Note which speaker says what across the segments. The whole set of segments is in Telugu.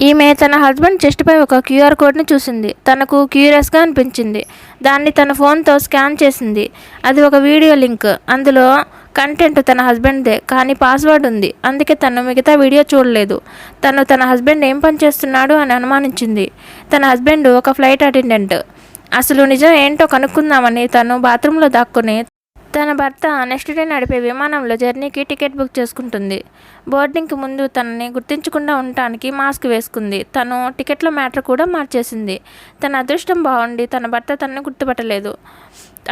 Speaker 1: ఈమె తన హస్బెండ్ చెస్ట్పై ఒక క్యూఆర్ కోడ్ని చూసింది. తనకు క్యూరియస్గా అనిపించింది. దాన్ని తన ఫోన్తో స్కాన్ చేసింది. అది ఒక వీడియో లింక్. అందులో కంటెంట్ తన హస్బెండ్దే కానీ పాస్వర్డ్ ఉంది. అందుకే తను మిగతా వీడియో చూడలేదు. తను తన హస్బెండ్ ఏం పని చేస్తున్నాడు అని అనుమానించింది. తన హస్బెండ్ ఒక ఫ్లైట్ అటెండెంట్. అసలు నిజం ఏంటో కనుక్కుందామని తను బాత్రూంలో దాక్కుని తన భర్త నెక్స్ట్ డే నడిపే విమానంలో జర్నీకి టికెట్ బుక్ చేసుకుంటుంది. బోర్డింగ్కి ముందు తనని గుర్తించకుండా ఉండటానికి మాస్క్ వేసుకుంది. తను టికెట్ల మ్యాటర్ కూడా మార్చేసింది. తన అదృష్టం బాగుండి తన భర్త తనని గుర్తుపట్టలేదు.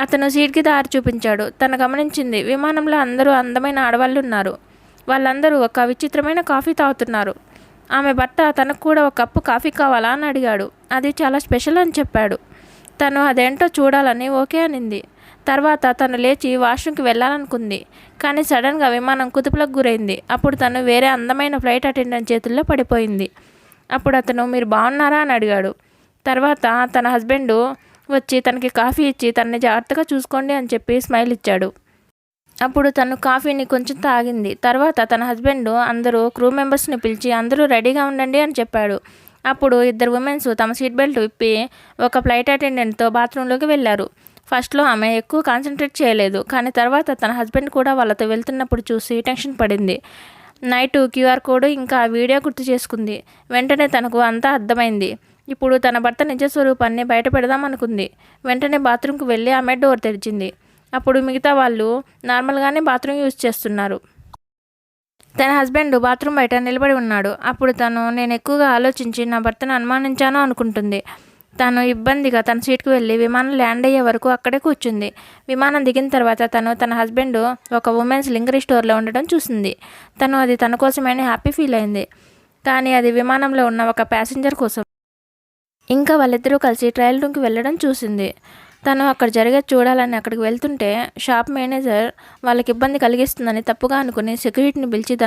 Speaker 1: అతను సీట్కి దారి చూపించాడు. తను గమనించింది విమానంలో అందరూ అందమైన ఆడవాళ్ళు ఉన్నారు వాళ్ళందరూ ఒక విచిత్రమైన కాఫీ తాగుతున్నారు. ఆమె భర్త తనకు కూడా ఒక కప్పు కాఫీ కావాలా అని అడిగాడు. అది చాలా స్పెషల్ అని చెప్పాడు. తను అదేంటో చూడాలని ఓకే అనింది. తర్వాత తను లేచి వాష్రూమ్కి వెళ్ళాలనుకుంది. కానీ సడన్గా విమానం కుదుపులకు గురైంది. అప్పుడు తను వేరే అందమైన ఫ్లైట్ అటెండెంట్ చేతుల్లో పడిపోయింది. అప్పుడు అతను మీరు బాగున్నారా? అని అడిగాడు. తర్వాత తన హస్బెండ్ వచ్చి తనకి కాఫీ ఇచ్చి తనని జాగ్రత్తగా చూసుకోండి అని చెప్పి స్మైల్ ఇచ్చాడు. అప్పుడు తను కాఫీని కొంచెం తాగింది. తర్వాత తన హస్బెండ్ అందరూ క్రూ మెంబర్స్ని పిలిచి అందరూ రెడీగా ఉండండి అని చెప్పాడు. అప్పుడు ఇద్దరు ఉమెన్స్ తమ సీట్ బెల్ట్ విప్పి ఒక ఫ్లైట్ అటెండెంట్తో బాత్రూంలోకి వెళ్ళారు. ఫస్ట్లో ఆమె ఎక్కువ కాన్సన్ట్రేట్ చేయలేదు. కానీ తర్వాత తన హస్బెండ్ కూడా వాళ్ళతో వెళ్తున్నప్పుడు చూసి టెన్షన్ పడింది. నైట్ క్యూఆర్ కోడ్ ఇంకా వీడియో గుర్తు చేసుకుంది. వెంటనే తనకు అంతా అర్థమైంది. ఇప్పుడు తన భర్త నిజ స్వరూపాన్ని బయట పెడదామనుకుంది వెంటనే బాత్రూమ్కి వెళ్ళి ఆమె డోర్ తెరిచింది. అప్పుడు మిగతా వాళ్ళు నార్మల్గానే బాత్రూమ్ యూజ్ చేస్తున్నారు. తన హస్బెండ్ బాత్రూమ్ బయట నిలబడి ఉన్నాడు. అప్పుడు తను నేను ఎక్కువగా ఆలోచించి నా భర్తను అనుమానించాను అనుకుంటుంది. తను ఇబ్బందిగా తన సీట్కి వెళ్ళి విమానం ల్యాండ్ అయ్యే వరకు అక్కడే కూర్చుంది. విమానం దిగిన తర్వాత తను తన హస్బెండ్ ఒక ఉమెన్స్ లింగరీ స్టోర్లో ఉండడం చూసింది. తను అది తన కోసమని హ్యాపీ ఫీల్ అయింది. కానీ అది విమానంలో ఉన్న ఒక ప్యాసింజర్ కోసం. ఇంకా వాళ్ళిద్దరూ కలిసి ట్రయల్ రూమ్కి వెళ్ళడం చూసింది. తను అక్కడ జరిగే చూడాలని అక్కడికి వెళ్తుంటే షాప్ మేనేజర్ వాళ్ళకి ఇబ్బంది కలిగిస్తుందని తప్పుగా అనుకుని సెక్యూరిటీని పిలిచి తన